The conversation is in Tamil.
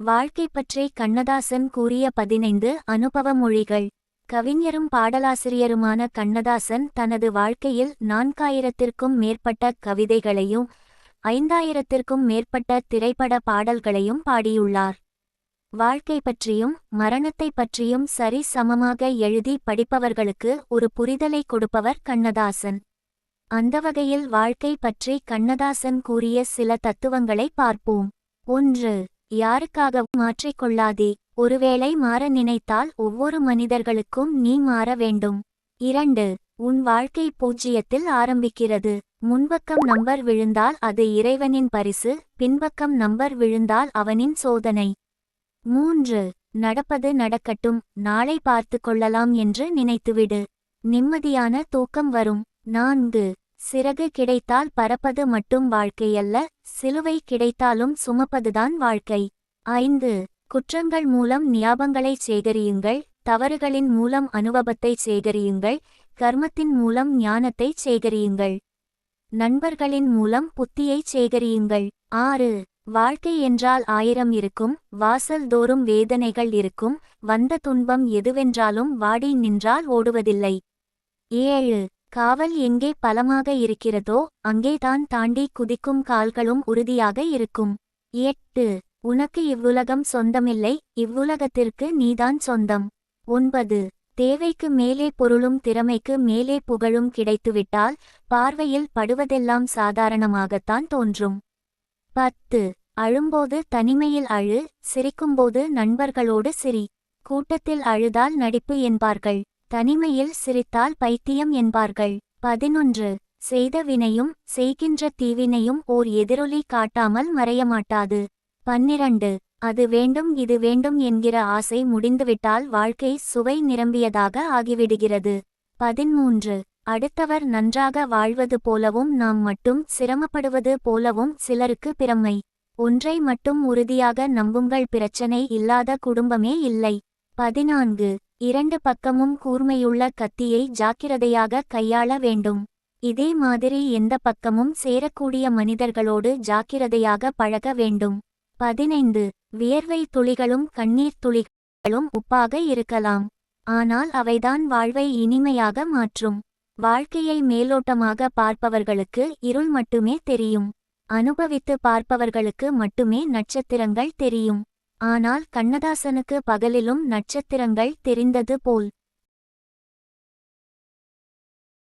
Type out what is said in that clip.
வாழ்க்கை பற்றி கண்ணதாசன் கூறிய பதினைந்து அனுபவ மொழிகள். கவிஞரும் பாடலாசிரியருமான கண்ணதாசன் தனது வாழ்க்கையில் நான்காயிரத்திற்கும் மேற்பட்ட கவிதைகளையும் ஐந்தாயிரத்திற்கும் மேற்பட்ட திரைப்பட பாடல்களையும் பாடியுள்ளார். வாழ்க்கை பற்றியும் மரணத்தை பற்றியும் சரி சமமாக எழுதி படிப்பவர்களுக்கு ஒரு புரிதலை கொடுப்பவர் கண்ணதாசன். அந்த வகையில் வாழ்க்கை பற்றி கண்ணதாசன் கூறிய சில தத்துவங்களை பார்ப்போம். ஒன்று யாருக்காகவும் மாற்றிக்கொள்ளாதே. ஒருவேளை மாற நினைத்தால் ஒவ்வொரு மனிதர்களுக்கும் நீ மாற வேண்டும். இரண்டு உன் வாழ்க்கை பூஜ்ஜியத்தில் ஆரம்பிக்கிறது. முன்பக்கம் நம்பர் விழுந்தால் அது இறைவனின் பரிசு பின்பக்கம் நம்பர் விழுந்தால் அவனின் சோதனை. மூன்று நடப்பது நடக்கட்டும் நாளை பார்த்து கொள்ளலாம் என்று நினைத்துவிடு. நிம்மதியான தூக்கம் வரும். நான்கு சிறகு கிடைத்தால் பறப்பது மட்டும் வாழ்க்கையல்ல. சிலுவை கிடைத்தாலும் சுமப்பதுதான் வாழ்க்கை. ஐந்து குற்றங்கள் மூலம் ஞாபங்களைச் சேகரியுங்கள் தவறுகளின் மூலம் அனுபவத்தைச் சேகரியுங்கள் கர்மத்தின் மூலம் ஞானத்தைச் சேகரியுங்கள். நண்பர்களின் மூலம் புத்தியைச் சேகரியுங்கள். ஆறு வாழ்க்கை என்றால் ஆயிரம் இருக்கும் வாசல் தோறும் வேதனைகள் இருக்கும் வந்த துன்பம் எதுவென்றாலும் வாடி நின்றால் ஓடுவதில்லை. ஏழு காவல் எங்கே பலமாக இருக்கிறதோ அங்கேதான் தாண்டி குதிக்கும் கால்களும் உறுதியாக இருக்கும். எட்டு. உனக்கு இவ்வுலகம் சொந்தமில்லை இவ்வுலகத்திற்கு நீதான் சொந்தம். ஒன்பது. தேவைக்கு மேலே பொருளும் திறமைக்கு மேலே புகழும் கிடைத்துவிட்டால் பார்வையில் படுவதெல்லாம் சாதாரணமாகத்தான் தோன்றும். பத்து. அழும்போது தனிமையில் அழு சிரிக்கும்போது நண்பர்களோடு சிரி. கூட்டத்தில் அழுதால் நடிப்பு என்பார்கள். தனிமையில் சிரித்தால் பைத்தியம் என்பார்கள். பதினொன்று. செய்த வினையும் செய்கின்ற தீவினையும் ஓர் எதிரொலி காட்டாமல் மறையமாட்டாது. பன்னிரண்டு. அது வேண்டும் இது வேண்டும் என்கிற ஆசை முடிந்துவிட்டால் வாழ்க்கை சுவை நிரம்பியதாக ஆகிவிடுகிறது. பதிமூன்று. அடுத்தவர் நன்றாக வாழ்வது போலவும் நாம் மட்டும் சிரமப்படுவது போலவும் சிலருக்கு பிரமை. ஒன்றை மட்டும் உறுதியாக நம்புங்கள் பிரச்சனை இல்லாத குடும்பமே இல்லை. பதினான்கு. இரண்டு பக்கமும் கூர்மையுள்ள கத்தியை ஜாக்கிரதையாக கையாள வேண்டும். இதே மாதிரி எந்த பக்கமும் சேரக்கூடிய மனிதர்களோடு ஜாக்கிரதையாக பழக வேண்டும். பதினைந்து. வியர்வை துளிகளும் கண்ணீர் துளிகளும் உப்பாக இருக்கலாம். ஆனால் அவைதான் வாழ்வை இனிமையாக மாற்றும். வாழ்க்கையை மேலோட்டமாக பார்ப்பவர்களுக்கு இருள் மட்டுமே தெரியும். அனுபவித்து பார்ப்பவர்களுக்கு மட்டுமே நட்சத்திரங்கள் தெரியும். ஆனால் கண்ணதாசனுக்கு பகலிலும் நட்சத்திரங்கள் தெரிந்தது போல்.